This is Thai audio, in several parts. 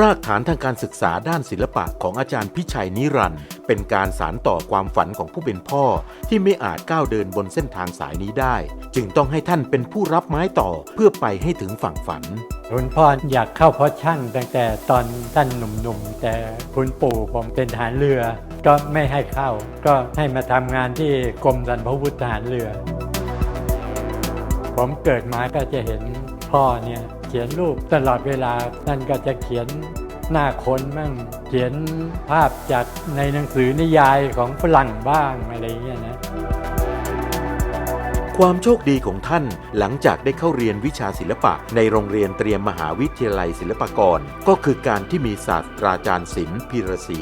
รากฐานทางการศึกษาด้านศิลปะของอาจารย์พิชัยนิรันด์เป็นการสานต่อความฝันของผู้เป็นพ่อ ที่ไม่อาจก้าวเดินบนเส้นทางสายนี้ได้ จึงต้องให้ท่านเป็นผู้รับไม้ต่อเพื่อไปให้ถึงฝั่งฝันคุณพ่ออยากเข้าเพราะช่างตั้งแต่ตอนท่านหนุ่มๆ แต่คุณปู่ผมเป็นทหารเรือ ก็ไม่ให้เข้า ก็ให้มาทำงานที่กรมสรรพวุธทหารเรือ ผมเกิดมาก็จะเห็นพ่อเนี่ย เขียนรูปตลอดเวลานั่นก็จะเขียนหน้าคนมั่งเขียนภาพจากในหนังสือนิยายของฝรั่งบ้างอะไรเงี้ยนะ ความโชคดีของท่านหลังจากได้เข้าเรียนวิชาศิลปะ ในโรงเรียนเตรียมมหาวิทยาลัยศิลปากร ก็คือการที่มีศาสตราจารย์ศิลป์พีระศรี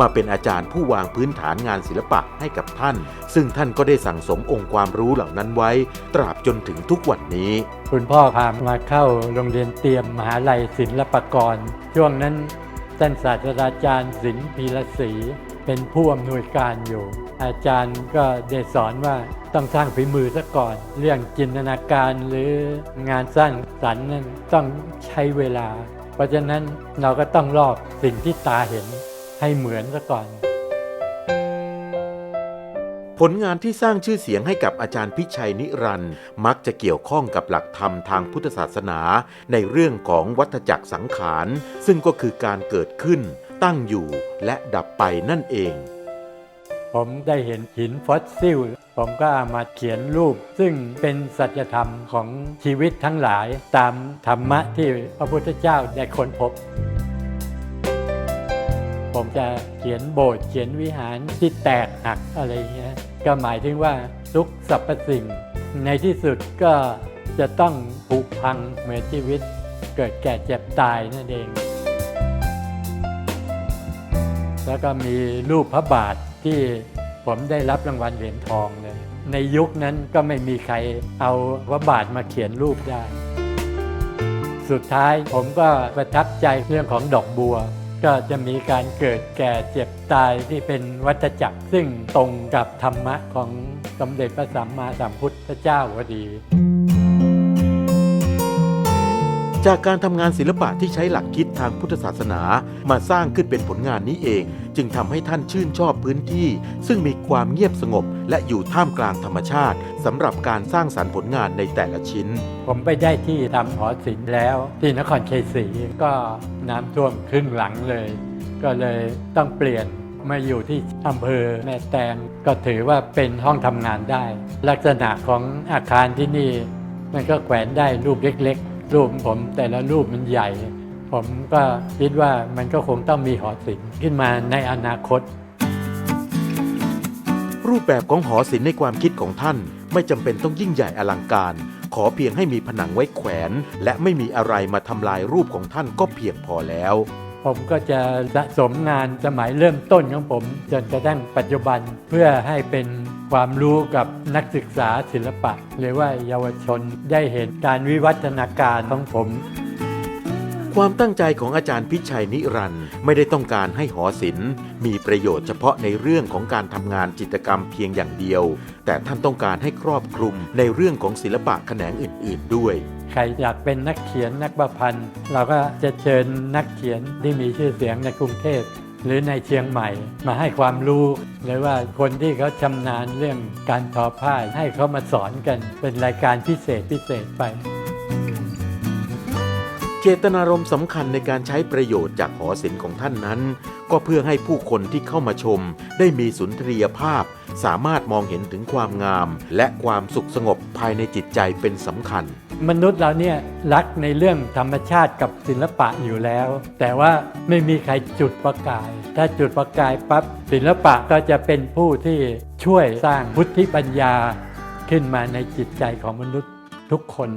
มาเป็นอาจารย์ผู้วางพื้นฐานงานศิลปะให้กับท่าน ซึ่งท่านก็ได้สั่งสมองค์ความรู้เหล่านั้นไว้ ตราบจนถึงทุกวันนี้ คุณพ่อพามาเข้าโรงเรียนเตรียมมหาลัยศิลปากร ช่วงนั้นท่านศาสตราจารย์ศิลป์พีระศรีเป็นผู้อำนวยการอยู่ อาจารย์ก็ได้สอนว่า ต้องสร้างฝีมือซะก่อน เรื่องจินตนาการหรืองานสร้างสรรค์นั้นต้องใช้เวลา เพราะฉะนั้นเราก็ต้องลอกสิ่งที่ตาเห็นให้เหมือนซะก่อน ผลงานที่สร้างชื่อเสียงให้กับอาจารย์พิชัยนิรันด์มักจะเกี่ยวข้องกับหลักธรรมทางพุทธศาสนา ในเรื่องของวัฏจักรสังขาร ซึ่งก็คือการเกิดขึ้น ตั้งอยู่และดับไปนั่นเอง ผมได้เห็นหินฟอสซิล ผมก็ามาเขียนรูป ซึ่งเป็นสัจธรรมของชีวิตทั้งหลายตามธรรมะที่พระพุทธเจ้าได้ค้นพบ ผมจะเขียนโบสถ์เขียนวิหารที่แตกหักอะไรเงี้ยก็หมายถึงว่าทุกสรรพสิ่ง ในที่สุดก็จะต้องผุพังเหมือนชีวิต เกิดแก่เจ็บตายนั่นเอง แล้วก็มีรูปพระบาท ที่ผมได้รับรางวัลเหรียญทองเลย ในยุคนั้นก็ไม่มีใครเอาพระบาทมาเขียนรูปได้ สุดท้ายผมก็ประทับใจเรื่องของดอกบัว ก็จะมีการเกิดแก่เจ็บตายที่เป็นวัฏจักร ซึ่งตรงกับธรรมะของสมเด็จพระสัมมาสัมพุทธเจ้าพอดี จากการทำงานศิลปะที่ใช้หลักคิดทางพุทธศาสนา มาสร้างขึ้นเป็นผลงานนี้เอง จึงทำให้ท่านชื่นชอบพื้นที่ ซึ่งมีความเงียบสงบ และอยู่ท่ามกลางธรรมชาติสำหรับการสร้างสรรค์ผลงานในแต่ละชิ้น ผมไปได้ที่ทำหอศิลป์แล้ว ที่นครชัยศรีก็น้ำท่วมครึ่งหลังเลย ก็เลยต้องเปลี่ยนมาอยู่ที่อำเภอแม่แตงก็ถือว่าเป็นห้องทำงานได้ ลักษณะของอาคารที่นี่มันก็แขวนได้รูปเล็ก รูปผมแต่ละรูปมันใหญ่ ผมก็คิดว่ามันก็คงต้องมีหอศิลป์ขึ้นมาในอนาคต รูปแบบของหอศิลป์ในความคิดของท่าน ไม่จำเป็นต้องยิ่งใหญ่อลังการ ขอเพียงให้มีผนังไว้แขวน และไม่มีอะไรมาทำลายรูปของท่านก็เพียงพอแล้ว ผมก็จะสะสมงานสมัยเริ่มต้นของผม จนกระทั่งปัจจุบันเพื่อให้เป็นความรู้กับนักศึกษาศิลปะ หรือว่าเยาวชนได้เห็นการวิวัฒนาการของผม ความตั้งใจของอาจารย์พิชัยนิรันด์ไม่ได้ต้องการให้หอศิลป์มีประโยชน์เฉพาะในเรื่องของการทำงานจิตรกรรมเพียงอย่างเดียว แต่ท่านต้องการให้ครอบคลุมในเรื่องของศิลปะแขนงอื่น ๆ ด้วย ใครอยากเป็นนักเขียนนักประพันธ์ เราก็จะเชิญนักเขียนที่มีชื่อเสียงในกรุงเทพหรือในเชียงใหม่มาให้ความรู้หรือว่าคนที่เขาชำนาญเรื่องการทอผ้าให้เขามาสอนกันเป็นรายการพิเศษพิเศษไป เจตนารมณ์สำคัญในการใช้ประโยชน์จากหอศิลป์ของท่านนั้น ก็เพื่อให้ผู้คนที่เข้ามาชม ได้มีสุนทรียภาพ สามารถมองเห็นถึงความงาม และความสุขสงบภายในจิตใจเป็นสำคัญ มนุษย์เราเนี่ยรักในเรื่องธรรมชาติกับศิลปะอยู่แล้ว แต่ว่าไม่มีใครจุดประกาย ถ้าจุดประกายปั๊บศิลปะก็จะเป็นผู้ที่ช่วยสร้างพุทธิปัญญาขึ้นมาในจิตใจของมนุษย์ทุกคน